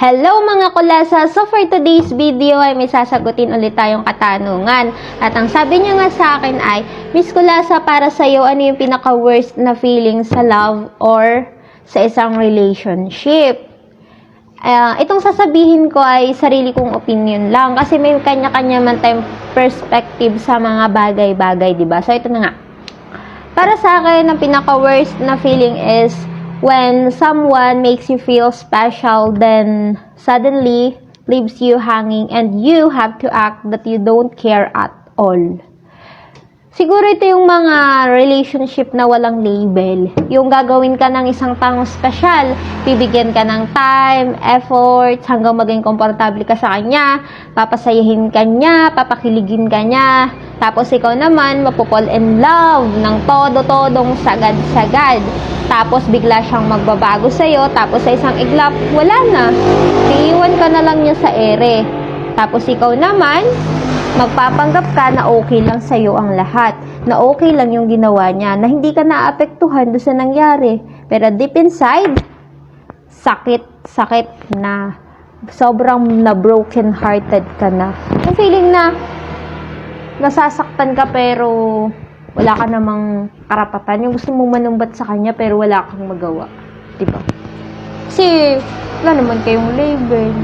Hello mga kulasa! So for today's video ay may sasagutin ulit tayong katanungan. At ang sabi niya nga sa akin ay, Miss Kulasa, para sa'yo, ano yung pinaka-worst na feeling sa love or sa isang relationship? Ah, itong sasabihin ko ay sarili kong opinion lang kasi may kanya-kanya man tayong perspective sa mga bagay-bagay, di ba? So ito na nga. Para sa akin, ang pinaka-worst na feeling is when someone makes you feel special, then suddenly leaves you hanging and you have to act that you don't care at all. Siguro ito yung mga relationship na walang label. Yung gagawin ka ng isang taong special, bibigyan ka ng time, effort, hanggang maging komportable ka sa kanya, papasayahin ka niya, papakiligin ka niya, tapos ikaw naman, mapupol in love ng todo-todong sagad-sagad. Tapos bigla siyang magbabago sa'yo, tapos sa isang iglap, wala na. Iiwan ka na lang niya sa ere. Tapos ikaw naman, magpapanggap ka na okay lang sa'yo ang lahat. Na okay lang yung ginawa niya. Na hindi ka naapektuhan doon sa nangyari. Pero deep inside, sakit, sakit na. Sobrang na broken hearted ka na. Yung feeling na nasasaktan ka pero wala ka namang karapatan. Yung gusto mong manumbat sa kanya pero wala kang magawa. Diba? Kasi wala naman kayong label.